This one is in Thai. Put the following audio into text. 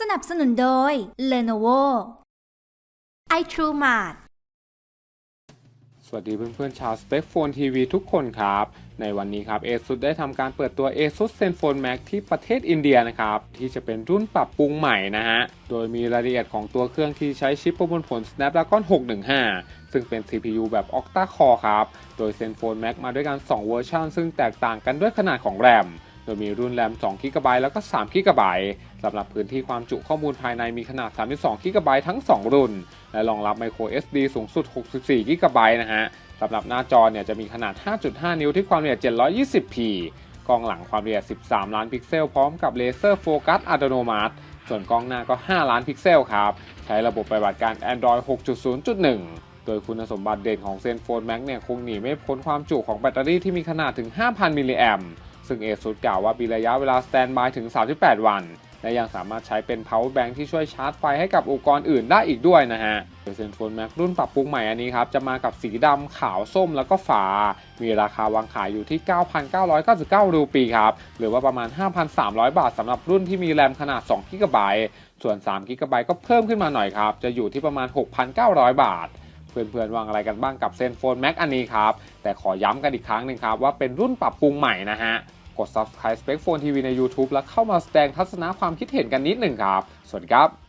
สนับสนุนโดย Lenovo iTrueMart สวัสดีเพื่อนๆชาว Spec Phone TV ทุกคนครับ ในวันนี้ครับ ASUS ได้ทำการเปิดตัว ASUS ZenFone Max ที่ประเทศอินเดียนะครับ ที่จะเป็นรุ่นปรับปรุงใหม่นะฮะ โดยมีรายละเอียดของตัวเครื่องที่ใช้ชิปประมวลผล Snapdragon 615 ซึ่งเป็น CPU แบบ Octa Core ครับ โดย ZenFone Max มาด้วยกัน 2 เวอร์ชันซึ่งแตกต่างกันด้วยขนาดของแรม โดยมีรุ่นแรม2 g b แล้วก็3 g b สำหรับพื้นที่ความจุข้อมูลภายในมีขนาด 32 g b ทั้ง 2 รุ่น และรองรับ micro SD สูงสุด 64 g b นะฮะสำหรับหน้าจอเนี่ยจะมีขนาด 5.5 นิ้วที่ความละเอียด 720p กล้องหลังความละเอียด 13 ล้านพิกเซล พร้อมกับเลเซอร์โฟกัสอัตโนมัติ ส่วนกล้องหน้าก็ 5 ล้านพิกเซลครับ ใช้ระบบปฏิบัติการ Android 6.0.1โดยคุณสมบัติเด่นของ ZenFone Max เนี่ยคงหนีไม่พ้นความจุของแบตเตอรี่ที่มีขนาดถึง 5,000 มิลลิแอม ซึ่ง ASUS กล่าวว่ามีระยะเวลาสแตนบายถึง 38 วัน และยังสามารถใช้เป็น power bank ที่ช่วยชาร์จไฟให้กับอุปกรณ์อื่นได้อีกด้วยนะฮะโดย ZenFone Max รุ่นปรับปรุงใหม่อันนี้ครับ จะมากับสีดำขาวส้มแล้วก็ฟ้ามีราคาวางขายอยู่ที่ 9,999 รูปีครับ หรือว่าประมาณ 5,300 บาทสำหรับรุ่นที่มีแรมขนาด2 g b ส่วน3 g b ก็เพิ่มขึ้นมาหน่อยครับ จะอยู่ที่ประมาณ 6,900 บาท เพื่อนๆวางอะไรกันบ้างกับ ZenFone Max อันนี้ครับ แต่ขอย้ำกันอีกครั้งหนึ่งครับ ว่าเป็นรุ่นปรับปรุงใหม่นะฮะ กด subscribe Spec Phone TV ใน YouTube แล้วเข้ามาแสดงทัศนะความคิดเห็นกันนิดหนึ่งครับ สวัสดีครับ